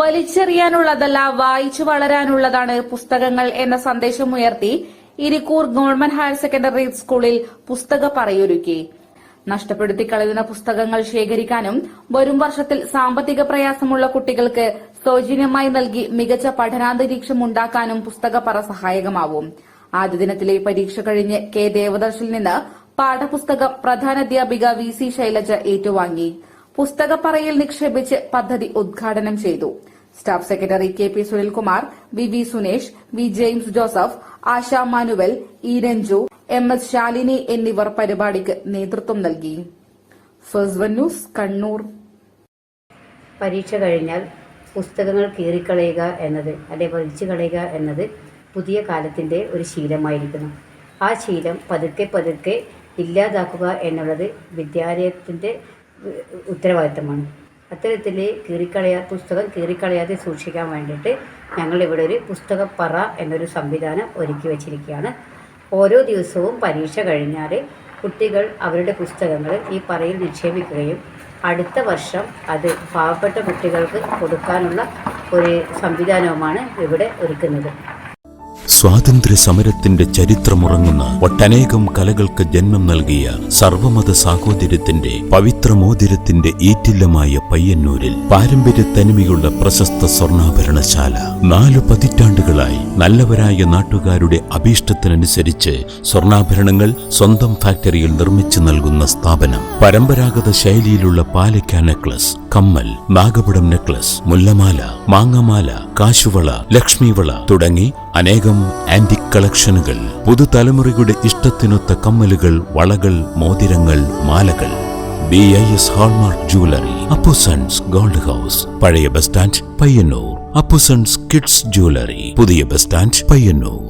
വലിച്ചെറിയാനുള്ളതല്ല വായിച്ചു വളരാനുള്ളതാണ് പുസ്തകങ്ങൾ എന്ന സന്ദേശം ഉയർത്തി ഇരിക്കൂർ ഗവൺമെന്റ് ഹയർ സെക്കൻഡറി സ്കൂളിൽ പുസ്തക പറയൊരുക്കി. നഷ്ടപ്പെടുത്തി കളയുന്ന പുസ്തകങ്ങൾ ശേഖരിക്കാനും വരും വർഷത്തിൽ സാമ്പത്തിക പ്രയാസമുള്ള കുട്ടികൾക്ക് സൗജന്യമായി നൽകി മികച്ച പഠനാന്തരീക്ഷം ഉണ്ടാക്കാനും പുസ്തകപ്പറ സഹായകമാവും. ആദ്യ ദിനത്തിലെ പരീക്ഷ കഴിഞ്ഞ് കെ ദേവദർശിൽ നിന്ന് പാഠപുസ്തകം പ്രധാനാധ്യാപിക വി സി ശൈലജ ഏറ്റുവാങ്ങി. പുസ്തകപ്പറയിൽ നിക്ഷേപിച്ച് പദ്ധതി ഉദ്ഘാടനം ചെയ്തു. Staff secretary K P Sunilkumar V V Sunesh V James Joseph Asha Manuel E Ranju M S Shalini എന്നിവർ പരിപാടിക്ക് നേതൃത്വം നൽകി. ന്യൂസ് കണ്ണൂർ. പരീക്ഷ കഴിഞ്ഞാൽ പുസ്തകങ്ങൾ കീറിക്കളയുക എന്നത് അല്ലെ വലിച്ചു കളയുക എന്നത് പുതിയ കാലത്തിന്റെ ഒരു ശീലമായിരിക്കുന്നു. ആ ശീലം പതുക്കെ പതുക്കെ ഇല്ലാതാക്കുക എന്നുള്ളത് വിദ്യാലയത്തിന്റെ ഉത്തരവാദിത്തമാണ്. അത്തരത്തിൽ കീറിക്കളയാ പുസ്തകം കീറിക്കളയാതെ സൂക്ഷിക്കാൻ വേണ്ടിയിട്ട് ഞങ്ങളിവിടെ ഒരു പുസ്തക പുസ്തകപ്പറ എന്നൊരു സംവിധാനം ഒരുക്കി വച്ചിരിക്കുകയാണ്. ഓരോ ദിവസവും പരീക്ഷ കഴിഞ്ഞാൽ കുട്ടികൾ അവരുടെ പുസ്തകങ്ങൾ ഈ പറയിൽ നിക്ഷേപിക്കുകയും അടുത്ത വർഷം അത് പാവപ്പെട്ട കുട്ടികൾക്ക് കൊടുക്കാനുള്ള ഒരു സംവിധാനവുമാണ് ഇവിടെ ഒരുക്കുന്നത്. സ്വാതന്ത്ര്യ സമരത്തിന്റെ ചരിത്രമുറങ്ങുന്ന ഒട്ടനേകം കലകൾക്ക് ജന്മം നൽകിയ സർവമത സാഹോദര്യത്തിന്റെ പവിത്രമോതിരത്തിന്റെ ഈറ്റില്ലമായ പയ്യന്നൂരിൽ പാരമ്പര്യ തനിമയുള്ള പ്രശസ്ത സ്വർണാഭരണശാല. നാലു പതിറ്റാണ്ടുകളായി നല്ലവരായ നാട്ടുകാരുടെ അഭീഷ്ടത്തിനനുസരിച്ച് സ്വർണാഭരണങ്ങൾ സ്വന്തം ഫാക്ടറിയിൽ നിർമ്മിച്ചു നൽകുന്ന സ്ഥാപനം. പരമ്പരാഗത ശൈലിയിലുള്ള പാലക്ക നെക്ലസ് കമ്മൽ നാഗപടം നെക്ലസ് മുല്ലമാല മാങ്ങമാല കാശുവള ലക്ഷ്മിവള തുടങ്ങി അനേകം ആന്റിക് കളക്ഷനുകൾ. പുതുതലമുറയുടെ ഇഷ്ടത്തിനൊത്ത കമ്മലുകൾ വളകൾ മോതിരങ്ങൾ മാലകൾ. B I S hallmark jewellery Appusons gold house പഴയ bus stand Payyanur. Appusons kids jewellery പുതിയ ബസ് സ്റ്റാൻഡ് പയ്യന്നൂർ.